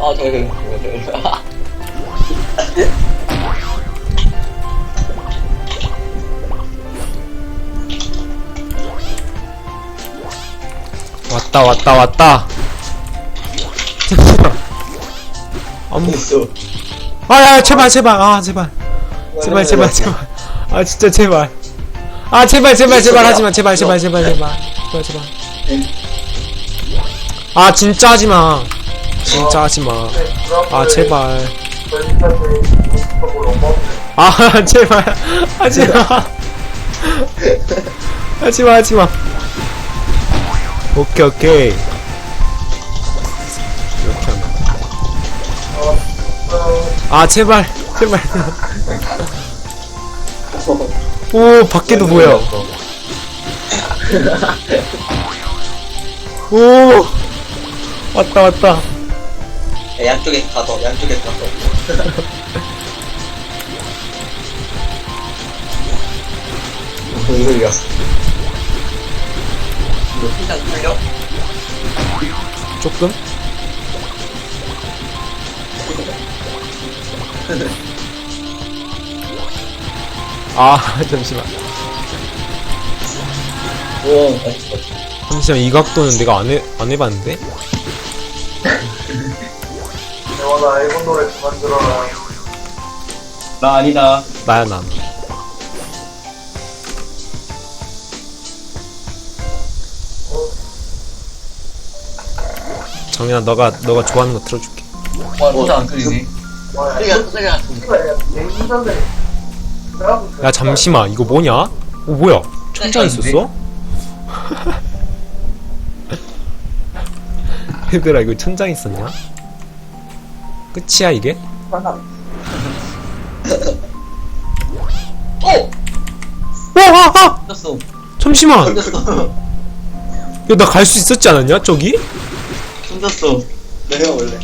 아, 저기, 저기, 저기, 저기. 왔다 왔다 왔다. 아무 있어. 아야 제발 제발. 아 제발. 제발 제발 제발. 아 진짜 제발. 아 제발 제발 제발 하지마. 제발 제발 제발 제발. 제발 제발. 아 진짜 하지마 진짜 하지마. 아 제발. 아 제발. 하지마. 하지마 하지마. 오케이 오케이. 이렇게 하면 아 제발. 제발. 오 밖에도 보여. 오. 왔다 왔다. 야, 양쪽에 가서, 양쪽에 가서. 동물이었어. 이거 피장 뚫려? 조금 아 잠시만 오, 어, 잠시만 이 각도는 내가 안, 해, 안 해봤는데 영원아 일본 노래 그만 들어라 나 아니다. 나야 난 정현아 너가 너가 좋아하는 거 틀어줄게 와, 진짜 안 끌리네. 와. 개인전에 야 잠시만 이거 뭐냐? 어 뭐야 천장 있었어? 얘들아 이거 천장 있었냐? 끝이야 이게? 어! 어, 어! 와하하! 떴어. 잠시만! 야나 갈 수 있었지 않았냐 저기? 숨졌어. 내가 원래.